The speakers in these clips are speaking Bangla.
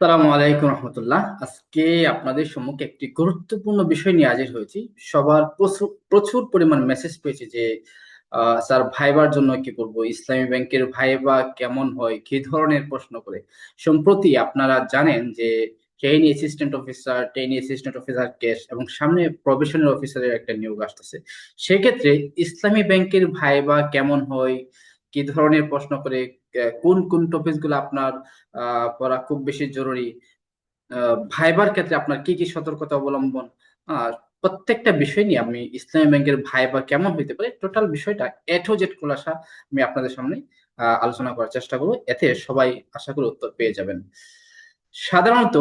সালামু আলাইকুম রহমতুল্লাহ। আজকে আপনাদের সম্মুখে একটি গুরুত্বপূর্ণ বিষয় নিয়ে হাজির হয়েছি। সবার প্রচুর পরিমাণ মেসেজ পেয়েছে যে স্যার ভাইবার জন্য কি করব, ইসলামী ব্যাংকের ভাইবা কেমন হয়, কি ধরনের প্রশ্ন করে। সম্প্রতি আপনারা জানেন যে trainee assistant officer trainee assistant officer case এবং সামনে প্রবেশনাল অফিসারের একটা নিয়োগ আসতেছে। সেক্ষেত্রে ইসলামী ব্যাংকের ভাইবা কেমন হয় কি ধরনের প্রশ্ন করে কোন কোন টপিকগুলো আপনার পড়া খুব বেশি জরুরি? ভাইবার ক্ষেত্রে আপনার কি কি সতর্কতা অবলম্বন? প্রত্যেকটা বিষয় নিয়ে আমি ইসলামী ব্যাংকের ভাইবা কেমন হইতে পারে টোটাল বিষয়টা এ টু জেড খোলাসা আমি আপনাদের সামনে আলোচনা করার চেষ্টা করব। এতে সবাই আশা করি উত্তর পেয়ে যাবেন। সাধারণত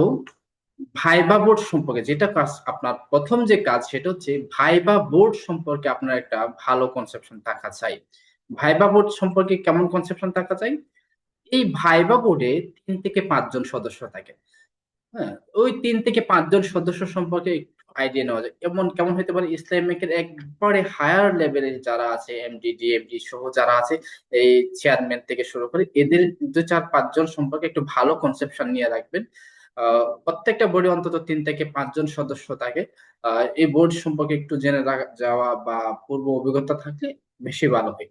ভাইবা বোর্ড সম্পর্কে যেটা কাজ, আপনার প্রথম যে কাজ সেটা হচ্ছে ভাইবা বোর্ড সম্পর্কে আপনার একটা ভালো কনসেপশন থাকা চাই। ভাইবা বোর্ড সম্পর্কে কেমন কনসেপশন থাকা চাই? এই ভাইবা বোর্ডে তিন থেকে পাঁচজন সদস্য থাকে। হ্যাঁ ওই তিন থেকে পাঁচজন সদস্য সম্পর্কে আইডিয়া নেওয়া যায়। এমন, কেমন হতে পারে ইসলামিকের একবারে হায়ার লেভেলের যারা আছে এমডি ডিএমডি সহ যারা আছে, এই চেয়ারম্যান থেকে শুরু করে এদের দু চার পাঁচজন সম্পর্কে একটু ভালো কনসেপশন নিয়ে রাখবেন। প্রত্যেকটা বোর্ডে অন্তত তিন থেকে পাঁচজন সদস্য থাকে। এই বোর্ড সম্পর্কে একটু জেনে যাওয়া বা পূর্ব অভিজ্ঞতা থাকলে বেশি ভালো হয়।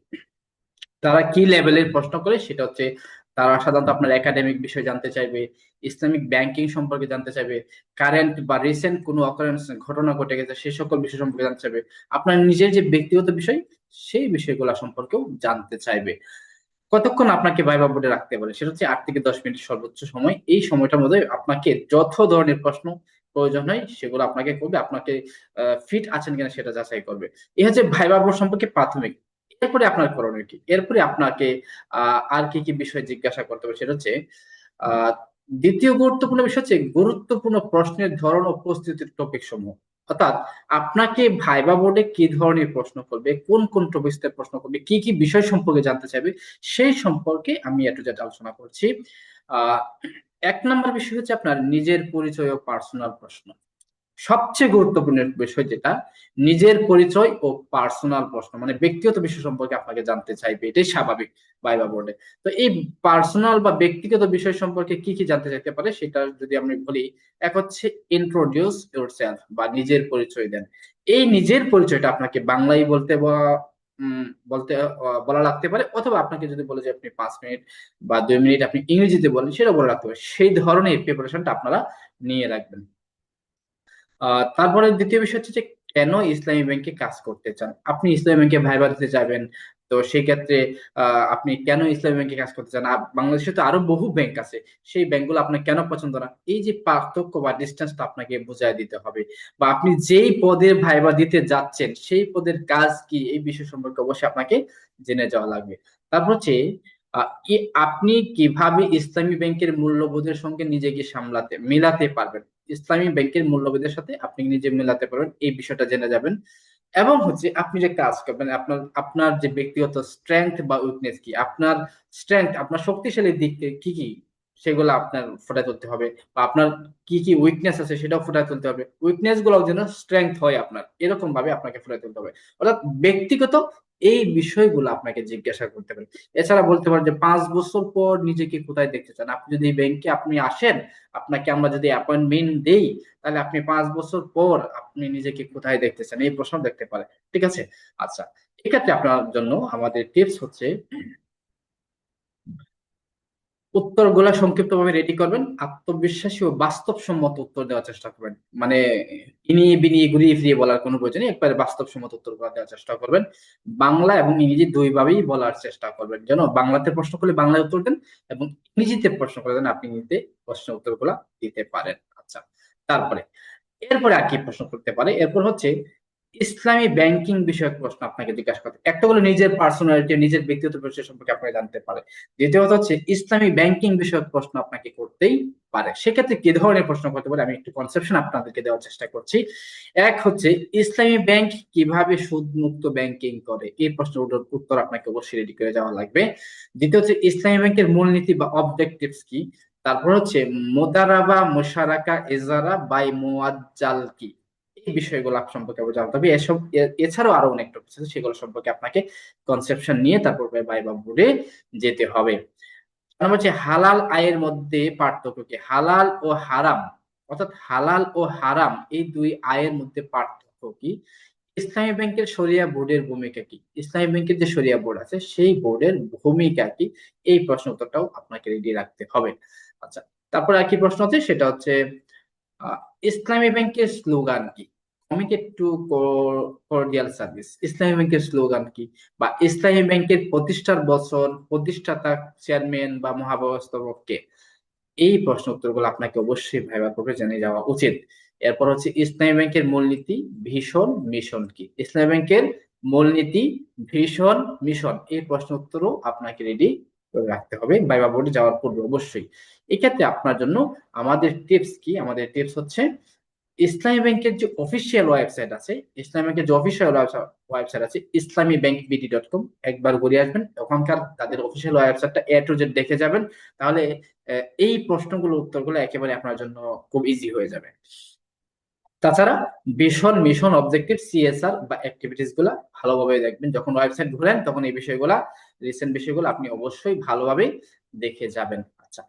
তারা কি লেভেলের প্রশ্ন করে সেটা হচ্ছে তারা সাধারণত আপনার একাডেমিক বিষয় জানতে চাইবে, ইসলামিক ব্যাংকিং সম্পর্কে জানতে চাইবে কারেন্ট বা রিসেন্ট কোনো অকারেন্স ঘটনা ঘটে গেছে সেই সকল বিষয় সম্পর্কে জানতে চাইবে। আপনার নিজের যে ব্যক্তিগত বিষয়, সেই বিষয়গুলো সম্পর্কেও জানতে চাইবে। কতক্ষণ আপনাকে ভাইবা বোর্ডে রাখতে পারে? সেটা হচ্ছে আট থেকে দশ মিনিট সর্বোচ্চ সময়। এই সময়টার মধ্যে আপনাকে যত ধরনের প্রশ্ন প্রয়োজন হয়, সেগুলো আপনাকে করবে। আপনাকে ফিট আছেন কিনা সেটা যাচাই করবে। এই হচ্ছে ভাইবা বোর্ড সম্পর্কে প্রাথমিক। এরপরে আপনার করণীয় কি এরপরে আপনাকে আর কি কি বিষয় জিজ্ঞাসা করতে হবে সেটা হচ্ছে দ্বিতীয় গুরুত্বপূর্ণ বিষয় হচ্ছে গুরুত্বপূর্ণ প্রশ্নের ধরন ও প্রস্তুতির টপিক সমূহ। অর্থাৎ আপনাকে ভাইবা বোর্ডে কি ধরনের প্রশ্ন করবে, কোন কোন টপিক্সের প্রশ্ন করবে, কি কি বিষয় সম্পর্কে জানতে চাইবে, সেই সম্পর্কে আমি একটু যেটা আলোচনা করছি। এক নম্বর বিষয় হচ্ছে আপনার নিজের পরিচয় ও পার্সোনাল প্রশ্ন। সবচেয়ে গুরুত্বপূর্ণ বিষয় যেটা, নিজের পরিচয় ও পার্সোনাল প্রশ্ন মানে ব্যক্তিগত বিষয় সম্পর্কে আপনাকে জানতে চাইবে, এটাই স্বাভাবিক ভাইবা বোর্ডে তো এই পার্সোনাল বা ব্যক্তিগত বিষয় সম্পর্কে কি কি জানতে চাইতে পারে, সেটা যদি আমি বলি, এক হচ্ছে ইন্ট্রোডিউস ইউর সেলফ বা নিজের পরিচয় দেন। এই নিজের পরিচয়টা আপনাকে বাংলায় বলতে বা বলতে বলা লাগতে পারে, অথবা আপনাকে যদি বলে যে আপনি পাঁচ মিনিট বা দুই মিনিট আপনি ইংরেজিতে বলেন সেটা বলে রাখতে পারে। সেই ধরনের প্রিপারেশনটা আপনারা নিয়ে রাখবেন। তারপরে দ্বিতীয় বিষয় হচ্ছে যে কেন ইসলামী ব্যাংকে কাজ করতে চান? আপনি ইসলামী ব্যাংকে ভাইবা দিতে যাবেন, তো সেই ক্ষেত্রে আপনি কেন ইসলামী ব্যাংকে কাজ করতে চান? বাংলাদেশে তো আরও বহু ব্যাংক আছে, সেই ব্যাংকগুলো আপনার কেন পছন্দ না? এই যে পার্থক্য বা ডিস্টেন্সটা আপনাকে বুঝাই দিতে হবে। বা আপনি যেই পদের ভাইবা দিতে যাচ্ছেন, সেই পদের কাজ কি? এই বিষয় সম্পর্কে অবশ্যই আপনাকে জেনে যাওয়া লাগবে। তারপর হচ্ছে আপনি কীভাবে ইসলামী ব্যাংকের মূল্যবোধের সঙ্গে নিজেকে সামলাতে, মিলাতে পারবেন? ইসলামী ব্যাংকের মূল্যবোধের সাথে আপনি নিজে মেলাতে পারবেন, এই বিষয়টা জেনে যাবেন। এবং হচ্ছে আপনি যে কাজ করবেন, আপনার আপনার যে ব্যক্তিগত স্ট্রেংথ বা উইকনেস কি, আপনার স্ট্রেংথ আপনার শক্তিশালী দিক কি কি, সেগুলো আপনার ফুটায় তুলতে হবে বা আপনার কি কি উইকনেস আছে সেটাও ফুটায় তুলতে হবে। উইকনেসগুলো যেন স্ট্রেংথ হয় আপনার এরকম ভাবে আপনাকে ফুটায় তুলতে হবে। অর্থাৎ ব্যক্তিগত এই বিষয়গুলো আপনাকে জিজ্ঞাসা করতে পারেন এছাড়া বলতে পারেন যে পাঁচ বছর পর নিজেকে কোথায় দেখতে চান? আপনি যদি ব্যাংকে আপনি আসেন, আপনাকে আমরা যদি অ্যাপয়েন্টমেন্ট দেই, তাহলে আপনি পাঁচ বছর পর আপনি নিজেকে কোথায় দেখতে চান? এই প্রশ্ন দেখতে পারেন। ঠিক আছে? আচ্ছা এক্ষেত্রে আপনার জন্য আমাদের টিপস হচ্ছে উত্তরগুলা সংক্ষিপ্তভাবে রেডি করবেন, আত্মবিশ্বাসী ও বাস্তবসম্মত উত্তর দেওয়ার চেষ্টা করবেন। মানে ইনিয়ে বিনিয়ে ঘুরিয়ে ফিরিয়ে বলার কোনো প্রয়োজন নেই, একবারে বাস্তবসম্মত উত্তর দেওয়ার চেষ্টা করবেন। বাংলা এবং ইংরেজি দুইভাবেই বলার চেষ্টা করবেন। যেন বাংলাতে প্রশ্ন করলে বাংলায় উত্তর দেন এবং ইংরেজিতে প্রশ্ন করে দেন, আপনি ইংরেজিতে প্রশ্ন উত্তরগুলা দিতে পারেন। আচ্ছা তারপরে, এরপরে আর কি প্রশ্ন করতে পারে? এরপর হচ্ছে ইসলামী ব্যাংকিং বিষয়ক প্রশ্ন আপনাকে জিজ্ঞাসা করতে। একটা হলো নিজের পার্সোনালিটি নিজের ব্যক্তিগত পরিচয় সম্পর্কে আপনাকে জানতে পারে। দ্বিতীয়ত হচ্ছে, ইসলামী ব্যাংকিং বিষয়ক প্রশ্ন আপনাকে করতেই পারে। সেক্ষেত্রে কি ধরনের প্রশ্ন করতে পারে? আমি একটু কনসেপশন আপনাদেরকে দেওয়ার চেষ্টা করছি। এক হচ্ছে, ইসলামী ব্যাংক কীভাবে সুদ মুক্ত ব্যাংকিং করে? এই প্রশ্নের উত্তর আপনাকে অবশ্যই রেডি করে যাওয়া লাগবে। দ্বিতীয় হচ্ছে, ইসলামী ব্যাংকের মূলনীতি বা অবজেক্টিভস কি? তারপর হচ্ছে, মোদারাবা, মোশারাকা, এজারা বাই মোয়াজ্জাল কি? এই বিষয়গুলো সম্পর্কে জানতে হবে। এসব এছাড়াও আরও অনেক টপিক আছে, সেগুলো সম্পর্কে আপনাকে কনসেপশন নিয়ে তারপর ভাইবা বোর্ডে যেতে হবে। হচ্ছে হালাল আয়ের মধ্যে পার্থক্য কি? হালাল ও হারাম, অর্থাৎ হালাল ও হারাম এই দুই আয়ের মধ্যে পার্থক্য কি? ইসলামী ব্যাংকের সরিয়া বোর্ডের ভূমিকা কি? ইসলামী ব্যাংকের যে সরিয়া বোর্ড আছে, সেই বোর্ডের ভূমিকা কি? এই প্রশ্ন উত্তরটাও আপনাকে রেডি রাখতে হবে। আচ্ছা তারপর একই প্রশ্ন আছে? সেটা হচ্ছে ইসলামী ব্যাংকের স্লোগান কি? কমিটেড টু কর্ডিয়াল সার্ভিস ইসলামী ব্যাংকের স্লোগান কি? বা ইসলামী ব্যাংকের প্রতিষ্ঠার বছর প্রতিষ্ঠাতা, চেয়ারম্যান বা মহাব্যবস্থাপক কে? এই প্রশ্ন উত্তরগুলো আপনাকে অবশ্যই ভাইবা করে জেনে যাওয়া উচিত। এরপর হচ্ছে ইসলামী ব্যাংকের মূলনীতি, ভীষণ মিশন কি? ইসলামী ব্যাংকের মূলনীতি, ভীষণ মিশন। এই প্রশ্ন উত্তরও আপনাকে রেডি রাখতে হবে ভাইবা বোর্ডে যাওয়ার পূর্বে অবশ্যই। এক্ষেত্রে আপনার জন্য আমাদের টিপস কি? আমাদের টিপস হচ্ছে ইসলামী ব্যাংকের যে অফিসিয়াল ওয়েবসাইট আছে, ইসলামী ব্যাংকের যে অফিসিয়াল ওয়েবসাইট আছে ইসলামী ব্যাংক বিডি ডট কম একবার ঘুরে আসবেন। ওখানকার তাদের অফিসিয়াল ওয়েবসাইটটা এ টু জেড দেখে যাবেন। তাহলে এই প্রশ্নগুলো উত্তরগুলো একেবারে আপনার জন্য খুব ইজি হয়ে যাবে। তাছাড়া ভীষণ মিশন অবজেক্টিভ সিএসআর বা অ্যাক্টিভিটিসগুলা ভালোভাবে দেখবেন। যখন ওয়েবসাইট ঘুরেন, তখন এই বিষয়গুলা রিসেন্ট বিষয়গুলো আপনি অবশ্যই ভালোভাবে দেখে যাবেন। আচ্ছা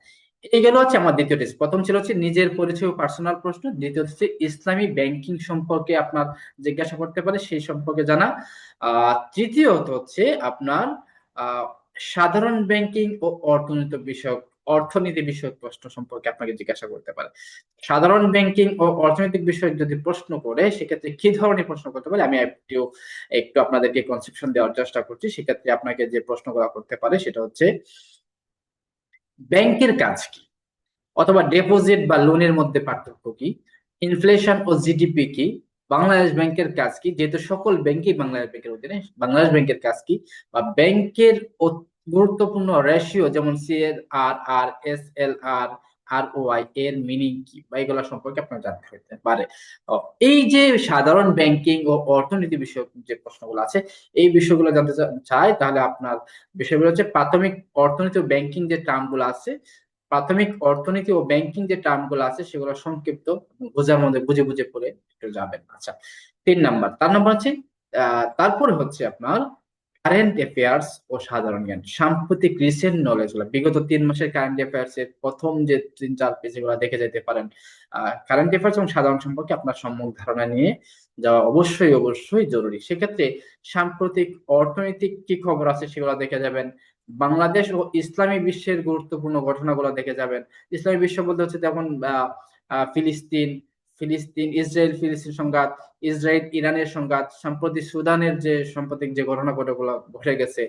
এই গেল হচ্ছে আমার দ্বিতীয় টেস্ট প্রথম ছিল হচ্ছে নিজের পরিচয় ও পার্সোনাল প্রশ্ন। দ্বিতীয় হচ্ছে ইসলামী ব্যাংকিং সম্পর্কে আপনার জিজ্ঞাসা করতে পারে, সেই সম্পর্কে জানা। তৃতীয়ত হচ্ছে আপনার সাধারণ ব্যাংকিং ও অর্থনৈতিক বিষয়ক অর্থনীতি বিষয়ক প্রশ্ন সম্পর্কে আপনাকে জিজ্ঞাসা করতে পারে। সাধারণ ব্যাংকিং ও অর্থনৈতিক বিষয়ক যদি প্রশ্ন করে, সেক্ষেত্রে কি ধরনের প্রশ্ন করতে পারে? আমি একটু একটু আপনাদেরকে কনসেপশন দেওয়ার চেষ্টা করছি। সেক্ষেত্রে আপনাকে যে প্রশ্নগুলো করতে পারে, সেটা হচ্ছে ব্যাংকের কাজ কি? অথবা ডিপোজিট বা লোনের মধ্যে পার্থক্য কি? ইনফ্লেশন ও জিডিপি কি? বাংলাদেশ ব্যাংকের কাজ কি? যেহেতু সকল ব্যাংকই বাংলাদেশ ব্যাংকের অধীনে, বাংলাদেশ ব্যাংকের কাজ কি? বা ব্যাংকের গুরুত্বপূর্ণ রেশিও যেমন CL R R S L R R O I এর মিনিং কি বা এগুলো সম্পর্কে আপনার জানতে হতে পারে। এই যে সাধারণ ব্যাংকিং ও অর্থনীতি বিষয়ক যে প্রশ্নগুলো আছে, এই বিষয়গুলো জানতে চাই, তাহলে আপনার বিষয়গুলো হচ্ছে প্রাথমিক অর্থনীতি ও ব্যাংকিং যে টার্মগুলো আছে, প্রাথমিক অর্থনীতি ও ব্যাংকিং যে টার্মগুলো আছে, সেগুলো সংক্ষিপ্ত বোঝার মধ্যে বুঝে বুঝে পড়ে একটু যাবেন। আচ্ছা তিন নাম্বার, তার নাম্বার হচ্ছে তারপরে হচ্ছে আপনার কারেন্ট অ্যাফেয়ার্স ও সাধারণ জ্ঞান, সাম্প্রতিক রিসেন্ট নলেজগুলো, বিগত তিন মাসের কারেন্ট অ্যাফেয়ার্স এর প্রথম যে তিন চার পেজগুলো দেখে যেতে পারেন। কারেন্ট অ্যাফেয়ার্স এবং সাধারণ সম্পর্কে আপনার সম্মুখ ধারণা নিয়ে যাওয়া অবশ্যই অবশ্যই জরুরি। সেক্ষেত্রে সাম্প্রতিক অর্থনৈতিক কি খবর আছে সেগুলো দেখে যাবেন। বাংলাদেশ ও ইসলামী বিশ্বের গুরুত্বপূর্ণ ঘটনাগুলো দেখে যাবেন। ইসলামী বিশ্ব বলতে হচ্ছে যেমন ফিলিস্তিন ফিলিস্তিন, ইসরায়েল, ফিলিস্তিন সংঘাত, ইসরায়েল, ইরানের সংঘাত, সম্প্রতি সুদানের যে সাম্প্রতিক যে ঘটনা ঘটনাগুলো ঘটে গেছে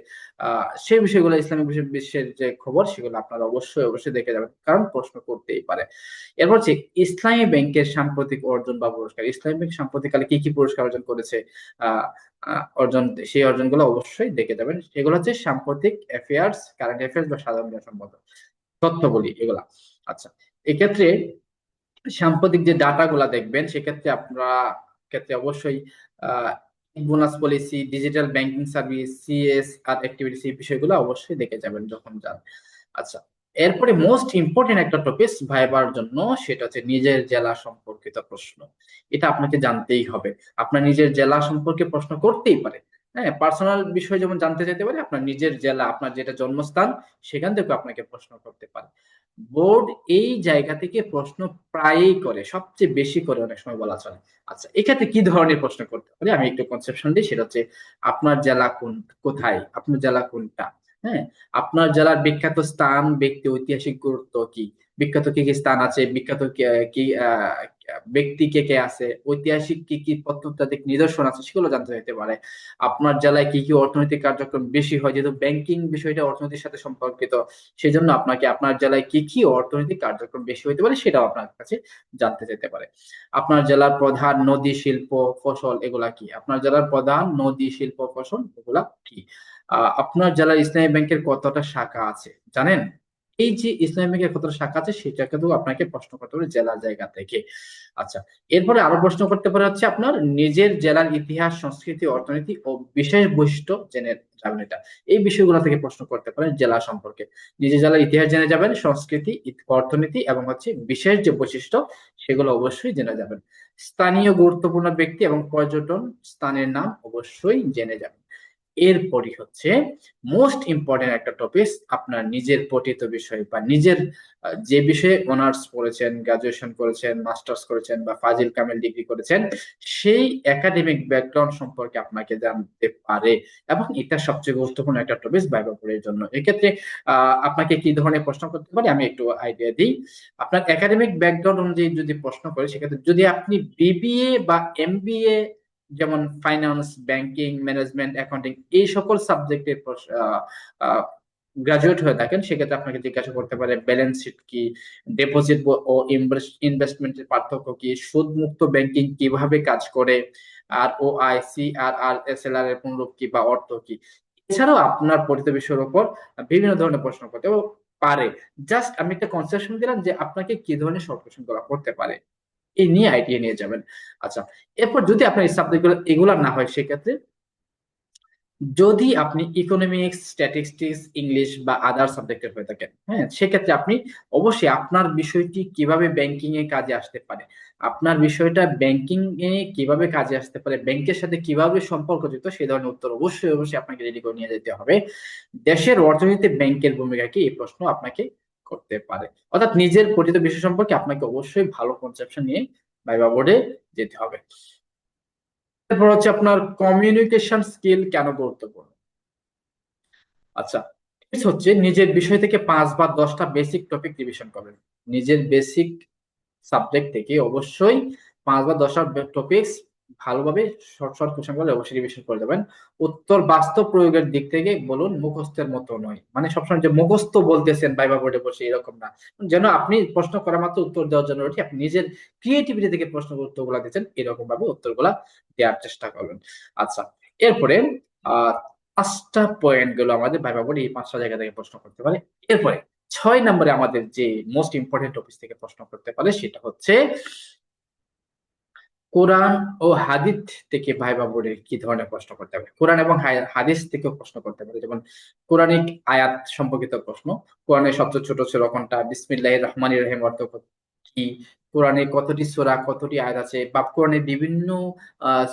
সেই বিষয়গুলো ইসলামিক বিশ্বের যে খবর, সেগুলো আপনারা অবশ্যই অবশ্যই দেখে যাবেন, কারণ প্রশ্ন করতেই পারে। এরপর হচ্ছে ইসলামী ব্যাংকের সাম্প্রতিক অর্জন বা পুরস্কার। ইসলামী ব্যাংক সাম্প্রতিককালে কি কি পুরস্কার অর্জন করেছে অর্জন, সেই অর্জনগুলো অবশ্যই দেখে যাবেন। এগুলো হচ্ছে সাম্প্রতিক অ্যাফেয়ার্স কারেন্ট অ্যাফেয়ার্স বা সাধারণ সম্পর্ক বলি এগুলা। আচ্ছা এক্ষেত্রে সাম্প্রতিক যে ডাটাগুলা দেখবেন, সেক্ষেত্রে আপনারা ক্ষেত্রে অবশ্যই bonus policy digital banking service CS R activities এই বিষয়গুলো অবশ্যই দেখে যাবেন যখন যান। আচ্ছা এরপরে মোস্ট ইম্পর্টেন্ট একটা টপিক ভাইবার জন্য, সেটা হচ্ছে নিজের জেলা সম্পর্কিত প্রশ্ন। এটা আপনাকে জানতেই হবে। আপনার নিজের জেলা সম্পর্কে প্রশ্ন করতেই পারে। হ্যাঁ পার্সোনাল বিষয় যেমন জানতে চাইতে পারে, আপনার নিজের জেলা, আপনার যেটা জন্মস্থান, সেখান থেকে আপনাকে প্রশ্ন করতে পারে। বোর্ড এই জায়গা থেকে প্রশ্ন প্রায়ই করে, সবচেয়ে বেশি করে অনেক সময় বলা চলে। আচ্ছা এক্ষেত্রে কি ধরনের প্রশ্ন করতে পারে? আমি একটু কনসেপশন দিই, সেটা হচ্ছে, আপনার জেলা কোন, কোথায়? আপনার জেলা কোনটা? হ্যাঁ? আপনার জেলার বিখ্যাত স্থান, ব্যক্তি, ঐতিহাসিক গুরুত্ব কি? বিখ্যাত কি কি স্থান আছে? বিখ্যাত কি ব্যক্তি কে কে আছে? ঐতিহাসিক কি কি প্রত্নতাত্ত্বিক নিদর্শন আছে? সেগুলো জানতে চাইতে পারে। আপনার জেলায় কি কি অর্থনৈতিক কার্যক্রম বেশি হয়? যেহেতু ব্যাংকিং বিষয়টা অর্থনীতির সাথে সম্পর্কিত সেই জন্য আপনাকে আপনার জেলায় কি কি অর্থনৈতিক কার্যক্রম বেশি হইতে পারে সেটাও আপনার কাছে জানতে চাইতে পারে। আপনার জেলার প্রধান নদী, শিল্প, ফসল এগুলা কি? আপনার জেলার প্রধান নদী, শিল্প, ফসল এগুলা কি? আপনার জেলার ইসলামী ব্যাংকের কতটা শাখা আছে? জানেন? এই যে ইসলামী ব্যাংকের কতটা শাখা আছে সেটা কিন্তু আপনাকে প্রশ্ন করতে পারে জেলার জায়গা থেকে। আচ্ছা এরপরে আরও প্রশ্ন করতে পারে হচ্ছে আপনার নিজের জেলার ইতিহাস, সংস্কৃতি, অর্থনীতি ও বিশেষ বৈশিষ্ট্য জেনে যাবেন এটা। এই বিষয়গুলো থেকে প্রশ্ন করতে পারেন জেলা সম্পর্কে। নিজের জেলার ইতিহাস জেনে যাবেন, সংস্কৃতি অর্থনীতি এবং হচ্ছে বিশেষ যে বৈশিষ্ট্য, সেগুলো অবশ্যই জেনে যাবেন। স্থানীয় গুরুত্বপূর্ণ ব্যক্তি এবং পর্যটন স্থানের নাম অবশ্যই জেনে যাবেন। এরপরই হচ্ছে মোস্ট ইম্পর্টেন্ট একটা টপিক আপনার নিজের পঠিত বিষয় বা নিজের যে বিষয়ে অনার্স করেছেন গ্রাজুয়েশন করেছেন মাস্টার্স করেছেন বা ফাজিল কামিল ডিগ্রি করেছেন, সেই একাডেমিক ব্যাকগ্রাউন্ড সম্পর্কে আপনাকে জানতে পারে এবং এটা সবচেয়ে গুরুত্বপূর্ণ একটা টপিক বাইবাপুরের জন্য। এক্ষেত্রে আপনাকে কি ধরনের প্রশ্ন করতে পারে? আমি একটু আইডিয়া দিই। আপনার একাডেমিক ব্যাকগ্রাউন্ড অনুযায়ী যদি প্রশ্ন করে, সেক্ষেত্রে যদি আপনি বিবিএ বা এমবিএ যেমন ফাইন্যান্স ব্যাংকিং ম্যানেজমেন্ট অ্যাকাউন্টিং এই সকল সাবজেক্টের গ্রাজুয়েট হয়ে থাকেন, সেক্ষেত্রে আপনাকে জিজ্ঞাসা করতে পারে ব্যালেন্স শিট কি ডিপোজিট ও ইনভেস্টমেন্টের পার্থক্য কি সুদ মুক্ত ব্যাংকিং কীভাবে কাজ করে R O I C R R S L R এর পুনরূপ কি বা অর্থ কি। এছাড়াও আপনার পরিচিত বিষয়ের উপর বিভিন্ন ধরনের প্রশ্ন করতে পারে। জাস্ট আমি একটা কনসেশন দিলাম যে আপনাকে কি ধরনের শর্ট করা করতে পারে। এই নিয়ে আইডিয়া নিয়ে যাবেন। আচ্ছা এরপর যদি আপনার সাবজেক্টগুলো এগুলা না হয়, সেক্ষেত্রে যদি আপনি ইকোনমিক্স স্ট্যাটিস্টিক্স ইংলিশ বা আদার সাবজেক্টের হয়ে থাকেন হ্যাঁ সেক্ষেত্রে আপনি অবশ্যই আপনার বিষয়টি কীভাবে ব্যাংকিং এ কাজে আসতে পারে, আপনার বিষয়টা ব্যাংকিং এ কীভাবে কাজে আসতে পারে ব্যাংকের সাথে কীভাবে সম্পর্কযুক্ত সেই ধরনের উত্তর অবশ্যই অবশ্যই আপনাকে রেডি করে নিয়ে যেতে হবে। দেশের অর্থনীতিতে ব্যাংকের ভূমিকা কি? এই প্রশ্ন আপনাকে করতে পারে। অর্থাৎ নিজের পঠিত বিষয় সম্পর্কে আপনাকে অবশ্যই ভালো কনসেপশন নিয়ে ভাইবা বোর্ডে যেতে হবে। তারপর হচ্ছে আপনার কমিউনিকেশন স্কিল কেন গুরুত্বপূর্ণ? আচ্ছা হচ্ছে নিজের বিষয় থেকে পাঁচ বা দশটা বেসিক টপিক রিভিশন করবেন নিজের বেসিক সাবজেক্ট থেকে অবশ্যই পাঁচ বা দশটা টপিকস ভালোভাবে শর্ট কোশ্চেন অবশ্যই রিভিশন করে দেবেন। উত্তর বাস্তব প্রয়োগের দিক থেকে বলুন মুখস্থের মতো নয়। মানে সবসময় যে মুখস্থ বলতেছেন বাইবা বোর্ডে বসে এরকম না। যেন আপনি প্রশ্ন করা মাত্র উত্তর দেওয়ার জন্য আপনি নিজের ক্রিয়েটিভিটি থেকে প্রশ্ন উত্তরগুলো দিচ্ছেন এরকম ভাবে উত্তরগুলা দেওয়ার চেষ্টা করবেন। আচ্ছা এরপরে পাঁচটা পয়েন্টগুলো আমাদের ভাইবা বোর্ড এই পাঁচটা জায়গা থেকে প্রশ্ন করতে পারে। এরপরে, ছয় নম্বরে আমাদের যে মোস্ট ইম্পর্টেন্ট অফিস থেকে প্রশ্ন করতে পারে সেটা হচ্ছে কোরআন ও হাদিস থেকে ভাইবা বোর্ডে কি ধরনের প্রশ্ন করতে পারে কোরআন এবং হাদিস থেকেও প্রশ্ন করতে পারে যেমন কোরআনিক আয়াত সম্পর্কিত প্রশ্ন, কোরআনের সবচেয়ে ছোট ছোট কোনটা? বিসমিল্লাহ রহমান রহিম অর্থ কি? কোরআনে কতটি সুরা, কতটি আয়াত আছে? বা কোরআনের বিভিন্ন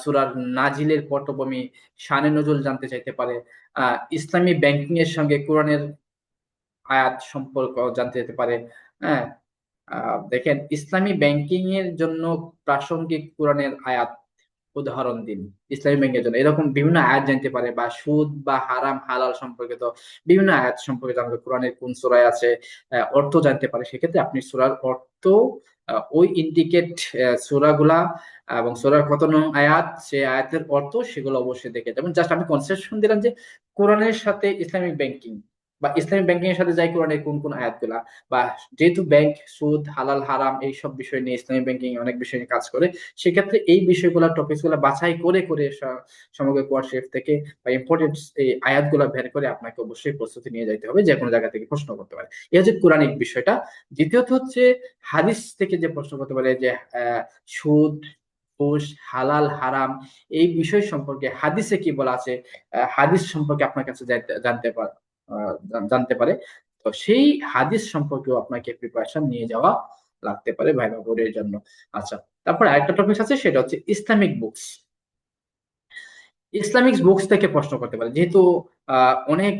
সুরার নাজিলের পটভূমি শানে নজল জানতে চাইতে পারে। আহ ইসলামী ব্যাংকিং এর সঙ্গে কোরআনের আয়াত সম্পর্ক জানতে যেতে পারে। হ্যাঁ দেখেন, ইসলামী ব্যাংকিং এর জন্য প্রাসঙ্গিক কোরআনের আয়াত উদাহরণ দিন, ইসলামী ব্যাংকের জন্য। এরকম বিভিন্ন আয়াত জানতে পারে, বা সুদ বা হারাম, হালাল সম্পর্কিত বিভিন্ন আয়াত সম্পর্কিত আমাদের কোরআনের কোন সুরায় আছে অর্থ জানতে পারে। সেক্ষেত্রে আপনি সুরার অর্থ ওই ইন্ডিকেট সুরাগুলা এবং সুরার কত নং আয়াত, সে আয়াতের অর্থ সেগুলো অবশ্যই দেখে যেমন জাস্ট আমি কনসেপশন দিলাম যে কোরআনের সাথে ইসলামিক ব্যাংকিং বা ইসলামিক ব্যাংকিং এর সাথে যাই কোরআনের কোন কোন আয়াতগুলা, বা যেহেতু ব্যাংক সুদ, হালাল, হারাম এই সব বিষয় নিয়ে ইসলামিক ব্যাংকিং অনেক বিষয় নিয়ে কাজ করে, সেক্ষেত্রে এই বিষয়গুলো টপিকস বাছাই করে করে সমগ্র কোয়ারশেফ থেকে বা ইম্পর্টেন্ট এই আয়াতগুলো বের করে আপনাকে অবশ্যই প্রস্তুতি নিয়ে যাইতে হবে যে কোনো জায়গা থেকে প্রশ্ন করতে পারে। এই হচ্ছে কোরআনিক বিষয়টা। দ্বিতীয়ত হচ্ছে হাদিস থেকে যে প্রশ্ন করতে পারে যে সুদ হালাল, হারাম এই বিষয় সম্পর্কে হাদিসে কি বলা আছে? হাদিস সম্পর্কে আপনার কাছে জানতে পারে জানতে পারে। তো সেই হাদিস সম্পর্কেও আপনাকে প্রিপারেশন নিয়ে যাওয়া লাগতে পারে ভাইবা বোর্ডের জন্য। আচ্ছা তারপর আরেকটা টপিক আছে, সেটা হচ্ছে ইসলামিক বুকস ইসলামিক বুকস থেকে প্রশ্ন করতে পারে। যেহেতু অনেক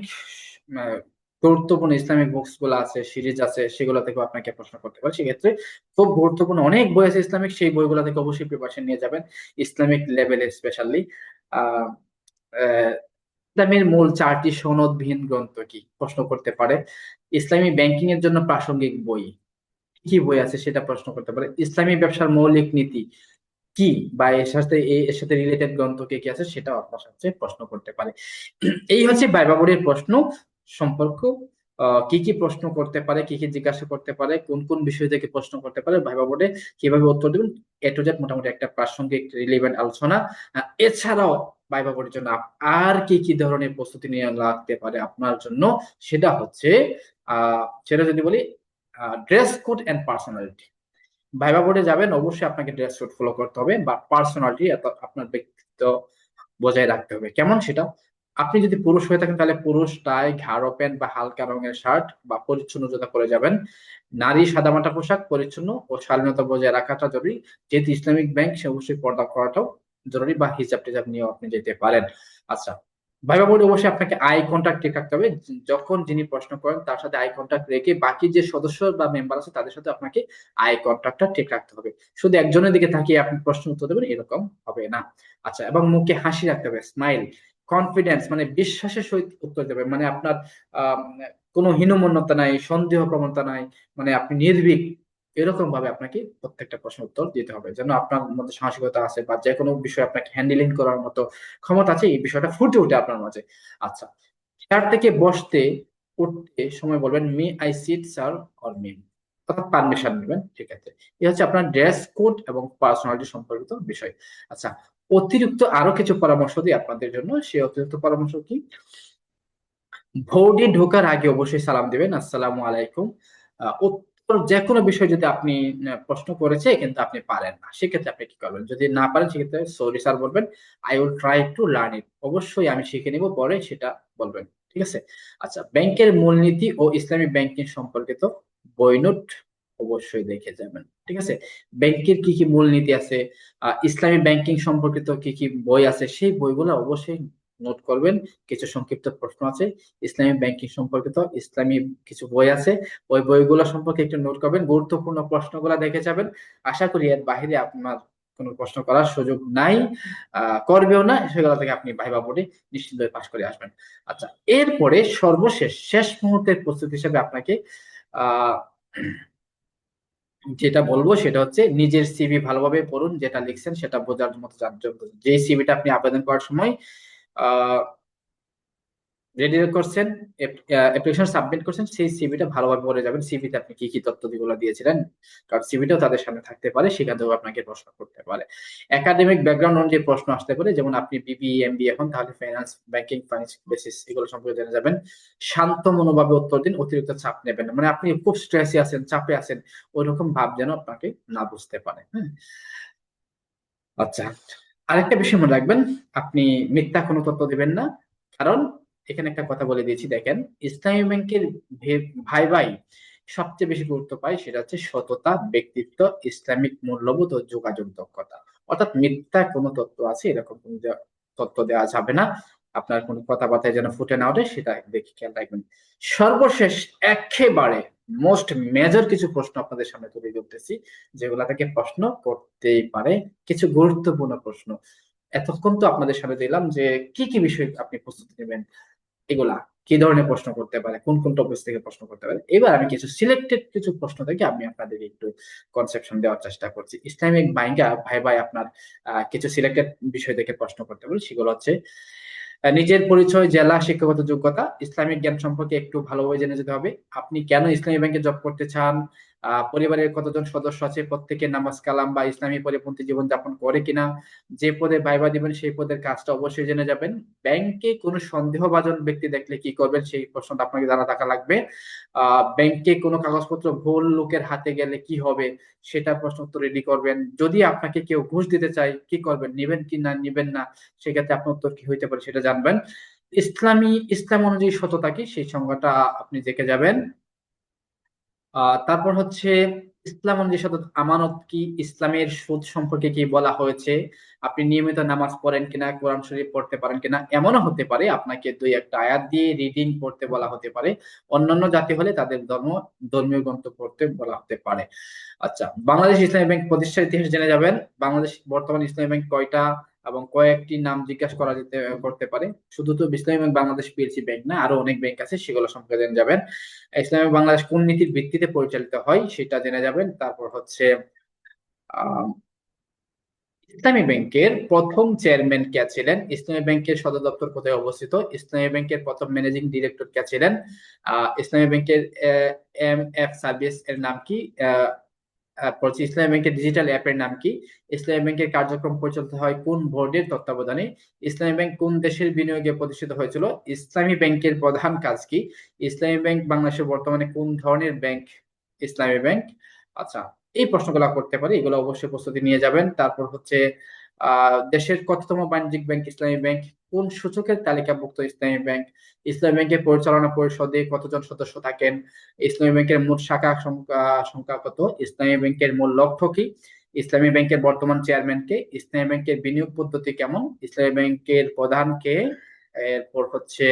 গুরুত্বপূর্ণ ইসলামিক বুকসগুলো আছে সিরিজ আছে, সেগুলো থেকে আপনাকে প্রশ্ন করতে পারে। সেক্ষেত্রে খুব গুরুত্বপূর্ণ অনেক বই আছে ইসলামিক সেই বইগুলো থেকে অবশ্যই প্রিপারেশন নিয়ে যাবেন। ইসলামিক লেভেলে স্পেশালি ইসলামের মূল চারটি সনদবিহীন গ্রন্থ কি? প্রশ্ন করতে পারে। ইসলামী ব্যাংকিং এর জন্য প্রাসঙ্গিক বই। কি বই আছে সেটা প্রশ্ন করতে পারে। ইসলামী ব্যবসার মৌলিক নীতি কি? বা এর সাথে এর সাথে রিলেটেড গ্রন্থ কে, কি আছে সেটাও আপনার সাথে প্রশ্ন করতে পারে। এই হচ্ছে বাইবা বোর্ডের প্রশ্ন। সম্পর্ক কি কি প্রশ্ন করতে পারে, কি কি জিজ্ঞাসা করতে পারে, কোন কোন বিষয় থেকে প্রশ্ন করতে পারে ভাইবা বোর্ডে কীভাবে উত্তর দেবেন, এ মোটামুটি একটা প্রাসঙ্গিক রিলেভেন্ট আলোচনা। এছাড়াও ভাইবা বোর্ডের জন্য আর কি কি ধরনের প্রস্তুতি নিয়ে লাগতে পারে আপনার জন্য, সেটা হচ্ছে সেটা যদি বলি dress code and personality viva বোর্ডে যাবেন, অবশ্যই আপনাকে ড্রেস কোড ফলো করতে হবে বা পার্সোনালিটি আপনার ব্যক্তিত্ব বজায় রাখতে হবে। কেমন সেটা? আপনি যদি পুরুষ হয়ে থাকেন, তাহলে পুরুষ টাই, ঘাড়ো প্যান্ট বা হালকা রঙের শার্ট বা পরিচ্ছন্ন জুতা পরে যাবেন। নারী সাদামাটা পোশাক পরিচ্ছন্ন ও শালীনতা বজায় রাখাটা জরুরি। যেহেতু ইসলামিক ব্যাংক, সে অবশ্যই পর্দা করাটাও জরুরি বা হিসাব টিজাব নিয়েও আপনি যেতে পারেন। আচ্ছা ভাইবা বোর্ড অবশ্যই আপনাকে আই কন্টাক্ট ঠিক রাখতে হবে। যখন যিনি প্রশ্ন করেন, তার সাথে আই কন্টাক্ট রেখে বাকি যে সদস্য বা মেম্বার আছে, তাদের সাথে আপনাকে আই কন্টাক্টটা ঠিক রাখতে হবে। শুধু একজনের দিকে তাকিয়ে আপনি প্রশ্ন উত্তর দেবেন, এরকম হবে না। আচ্ছা এবং মুখে হাসি রাখতে হবে স্মাইল কনফিডেন্স মানে বিশ্বাসের সহিত উত্তর দেবেন। মানে আপনার কোনো হীনমন্যতা নাই, সন্দেহ প্রবণতা নাই মানে আপনি নির্ভীক এরকম ভাবে আপনাকে প্রত্যেকটা প্রশ্ন উত্তর দিতে হবে। যেন আপনার মধ্যে সাহসিকতা আছে বা যে কোনো বিষয় আপনাকে হ্যান্ডেলিং করার মতো ক্ষমতা আছে, এই বিষয়টা ফুটে উঠে আপনার মাঝে। আচ্ছা চেয়ার থেকে বসতে উঠতে সময় বলবেন may I sit sir or ma'am অর্থাৎ পারমিশন নেবেন, ঠিক আছে। হচ্ছে আপনার ড্রেস কোড এবং পার্সোনালিটি সম্পর্কিত বিষয়। আচ্ছা অতিরিক্ত আরও কিছু পরামর্শ দিই আপনাদের জন্য। সেই অতিরিক্ত পরামর্শ কি? ভোটে ঢোকার আগে অবশ্যই সালাম দিবেন। আসসালামু আলাইকুম। যে কোনো বিষয় যদি আপনি প্রশ্ন করেছে, কিন্তু আপনি পারেন না। সেক্ষেত্রে আপনি কি করবেন? যদি না পারেন, সেক্ষেত্রে সরি স্যার বলবেন I will try to learn it অবশ্যই আমি শিখে নিব, পরে সেটা বলবেন। ঠিক আছে? আচ্ছা ব্যাংকের মূলনীতি ও ইসলামী ব্যাংকিং সম্পর্কিত বই নোট অবশ্যই দেখে যাবেন। ঠিক আছে? ব্যাংকের কি কি মূলনীতি আছে? ইসলামী ব্যাংকিং সম্পর্কিত কি কি বই আছে? সেই বইগুলো অবশ্যই নোট করবেন। কিছু সংক্ষিপ্ত প্রশ্ন আছে। ইসলামী ব্যাংকিং সম্পর্কিত ইসলামী কিছু বই আছে। ওই বইগুলো সম্পর্কে একটু নোট করবেন। গুরুত্বপূর্ণ প্রশ্নগুলো দেখে যাবেন। আশা করি এর বাহিরে আপনার কোনো প্রশ্ন করার সুযোগ নাই। করবেও না। সেগুলো থেকে আপনি ভাইবা বোর্ডে নিশ্চিতভাবে পাশ করে আসবেন। আচ্ছা এরপরে সর্বশেষ, শেষ মুহূর্তের প্রস্তুতি হিসেবে আপনাকে, আহ, যেটা বলব সেটা হচ্ছে নিজের সিভি ভালোভাবে পড়ুন। যেটা লিখছেন সেটা বোঝার মতো যে সিভিটা আপনি আবেদন করার সময় রেডি করছেন অ্যাপ্লিকেশন সাবমিট করছেন, সেই সিভিটা ভালোভাবে পড়ে যাবেন। সিভিতে আপনি কি কি তথ্য দিগুলো দিয়েছিলেন? কারণ সিভিটাও তাদের সামনে থাকতে পারে সেখান থেকেও আপনাকে প্রশ্ন করতে পারে। একাডেমিক ব্যাকগ্রাউন্ড অনুযায়ী প্রশ্ন আসতে পারে, যেমন আপনি বিবি এমবি এখন তাহলে ফাইন্যান্স ব্যাংকিং ফাইন্যান্স বেসিস এগুলো সম্পর্কে জেনে যাবেন। শান্ত মনোভাবে উত্তর দিন, অতিরিক্ত চাপ নেবেন মানে আপনি খুব স্ট্রেসে আছেন, চাপে আছেন ওই রকম ভাব যেন আপনাকে না বুঝতে পারে হ্যাঁ। আচ্ছা। আরেকটা বিষয় মনে রাখবেন, আপনি মিথ্যা কোনো তথ্য দিবেন না। কারণ এখানে একটা কথা বলে দিয়েছি, দেখেন ইসলামী ব্যাংকের ভাই ভাই সবচেয়ে বেশি গুরুত্ব পায় সেটা হচ্ছে সততা, ব্যক্তিত্ব, ইসলামিক মূল্যবোধ ও যোগাযোগ দক্ষতা। অর্থাৎ মিথ্যা কোনো তথ্য আছে, এরকম কোন তথ্য দেওয়া যাবে না। আপনার কোনো কথাবার্তায় যেন ফুটে না ওঠে, সেটা দেখে খেয়াল রাখবেন। সর্বশেষ, একেবারে মোস্ট মেজর কিছু প্রশ্ন আপনাদের সামনে তুলে ধরতেছি, যেগুলা থেকে প্রশ্ন করতেই পারে। কিছু গুরুত্বপূর্ণ প্রশ্ন। এতক্ষণ তো আপনাদের সামনে দিলাম যে, কি কি বিষয় আপনি প্রস্তুতি নেবেন, এগুলা কি ধরনের প্রশ্ন করতে পারে, কোন কোন টপিক থেকে প্রশ্ন করতে পারে। এবার আমি কিছু সিলেক্টেড কিছু প্রশ্ন থেকে আমি আপনাদেরকে একটু কনসেপশন দেওয়ার চেষ্টা করছি। ইসলামিক বাইঙ্গা ভাই ভাই আপনার কিছু সিলেক্টেড বিষয় থেকে প্রশ্ন করতে পারে, সেগুলো হচ্ছে নিজের পরিচয়, জেলা, শিক্ষাগত যোগ্যতা, ইসলামিক জ্ঞান সম্পর্কে একটু ভালোভাবে জেনে যেতে হবে। আপনি কেন ইসলামী ব্যাংকে জব করতে চান? পরিবারের কতজন সদস্য আছে, প্রত্যেকে নামাজ কালাম বা ইসলামী পরিপন্থী জীবন যাপন করে কিনা, যে পদে ভাইবা দিবেন সেই পদের কাজটা অবশ্যই জেনে যাবেন। ব্যাংকে কোনো সন্দেহভাজন ব্যক্তি দেখলে কি করবেন সেই প্রশ্নটা আপনাকে জানা থাকা লাগবে। ব্যাংকে কোনো কাগজপত্র ভুল লোকের হাতে গেলে কি হবে সেটা প্রশ্ন উত্তর রেডি করবেন। যদি আপনাকে কেউ ঘুষ দিতে চায়, কি করবেন? নিবেন কি না, নিবেন না, সেক্ষেত্রে আপনার উত্তর কি হইতে পারে সেটা জানবেন। ইসলামী, ইসলাম অনুযায়ী সততা কি? সেই সংজ্ঞাটা আপনি দেখে যাবেন। তারপর হচ্ছে ইসলাম অনুযায়ী আমানত কি? ইসলামের সুদ সম্পর্কে কি বলা হয়েছে? আপনি নিয়মিত নামাজ পড়েন কিনা? কোরআন শরীফ পড়তে পারেন কিনা? এমনও হতে পারে, আপনাকে দুই একটা আয়াত দিয়ে রিডিং পড়তে বলা হতে পারে। অন্যান্য জাতি হলে তাদের ধর্ম, ধর্মীয় গ্রন্থ পড়তে বলা হতে পারে। আচ্ছা বাংলাদেশ ইসলামী ব্যাংক প্রতিষ্ঠার ইতিহাস জেনে যাবেন। বাংলাদেশ বর্তমান ইসলামী ব্যাংক কয়টা? এবং কয়েকটি নাম জিজ্ঞাসা করা যেতে, করতে পারে। শুধু তো ইসলামী ব্যাংক বাংলাদেশ পিএলসি ব্যাংক না, আরও অনেক ব্যাংক আছে, সেগুলো সম্পর্কে জেনে যাবেন। ইসলামী বাংলাদেশ কোন নীতির ভিত্তিতে পরিচালিত হয় সেটা জেনে যাবেন। তারপর হচ্ছে ইসলামী ব্যাংকের প্রথম চেয়ারম্যান কে ছিলেন? ইসলামী ব্যাংকের সদর দপ্তর কোথায় অবস্থিত? ইসলামী ব্যাংকের প্রথম ম্যানেজিং ডিরেক্টর কে ছিলেন? ইসলামী ব্যাংকের এম, এফ সার্ভিস এর নাম কি? পড়ছি ইসলামী ব্যাংকের ডিজিটাল অ্যাপের নাম কি? ইসলামী ব্যাংকের কার্যক্রম পরিচালিত হয় কোন বোর্ডের তত্ত্বাবধানে? ইসলামী ব্যাংক কোন দেশের বিনিয়োগে প্রতিষ্ঠিত হয়েছিল? ইসলামী ব্যাংকের প্রধান কাজ কি? ইসলামী ব্যাংক বাংলাদেশের বর্তমানে কোন ধরনের ব্যাংক? ইসলামী ব্যাংক। আচ্ছা এই প্রশ্নগুলো করতে পারি, এগুলো অবশ্যই প্রস্তুতি নিয়ে যাবেন। তারপর হচ্ছে দেশের কততম বাণিজ্যিক ব্যাংক ইসলামী ব্যাংক? কোন সূচকের তালিকাভুক্ত ইসলামী ব্যাংক? ইসলামী ব্যাংকের পরিচালনা পরিষদে কতজন সদস্য থাকেন? ইসলামী ব্যাংকের মোট শাখা সংখ্যা কত? ইসলামী ব্যাংকের মূল লক্ষ্য কি? ইসলামী ব্যাংকের বর্তমান চেয়ারম্যান কে? ইসলামী ব্যাংকের বিনিয়োগ পদ্ধতি কেমন? ইসলামী ব্যাংকের প্রধান কে? এরপর হচ্ছে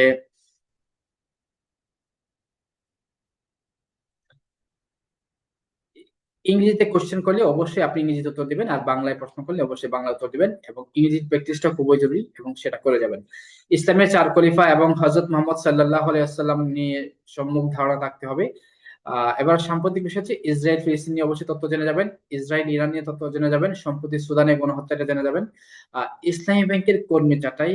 ইংরেজিতে কোশ্চেন করলে অবশ্যই আপনি ইংরেজিতে উত্তর দিবেন, আর বাংলায় প্রশ্ন করলে অবশ্যই বাংলা উত্তর দিবেন এবং ইংরেজি প্র্যাকটিসটা খুবই জরুরি এবং সেটা করে যাবেন। ইসলামের চার খলিফা এবং হজরত মোহাম্মদ সাল্লাহ আলাইসাল্লাম নিয়ে সম্মুখ ধারণা থাকতে হবে। এবার সাম্প্রতিক বিষয় হচ্ছে ইসরায়েল ফিলিস্তিন নিয়ে অবশ্যই তথ্য জেনে যাবেন, ইসরায়েল ইরান নিয়ে তথ্য জেনে যাবেন, সম্প্রতি সুদানে গণহত্যাটা জেনে যাবেন। ইসলামী ব্যাংকের কর্মী চাটাই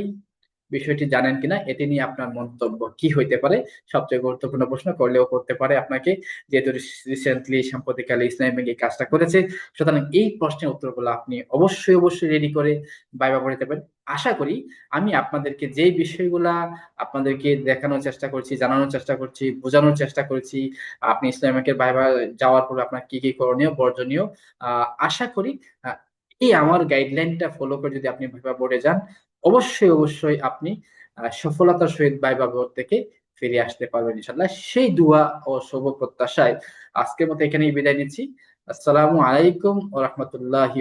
বিষয়টি জানেন কিনা, এটি নিয়ে আপনার মন্তব্য কি হইতে পারে? সবচেয়ে গুরুত্বপূর্ণ প্রশ্ন, করলেও করতে পারে আপনাকে। যেহেতু রিসেন্টলি সাম্প্রতিককালে ইসলামী ব্যাংক এই কাজটা করেছে, সুতরাং এই প্রশ্নের উত্তরগুলো আপনি অবশ্যই অবশ্যই রেডি করে বাইবা করে দেবেন আশা করি আমি আপনাদেরকে যে বিষয়গুলা আপনাদেরকে দেখানোর চেষ্টা করছি, জানানোর চেষ্টা করছি, বোঝানোর চেষ্টা করছি, আপনি ইসলামী ব্যাংকের বাইবা যাওয়ার পর আপনার কি কি করণীয়, বর্জনীয় আশা করি এই আমার গাইডলাইনটা ফলো করে যদি আপনি ভাইবা বোর্ডে যান অবশ্যই অবশ্যই আপনি সফলতার সহিত বাইবা বোর্ড থেকে ফিরে আসতে পারবেন ইনশাল্লাহ সেই দুয়া ও শুভ প্রত্যাশায় আজকের মতো এখানেই বিদায় নিচ্ছি। আসসালামু আলাইকুম ও রহমতুল্লাহি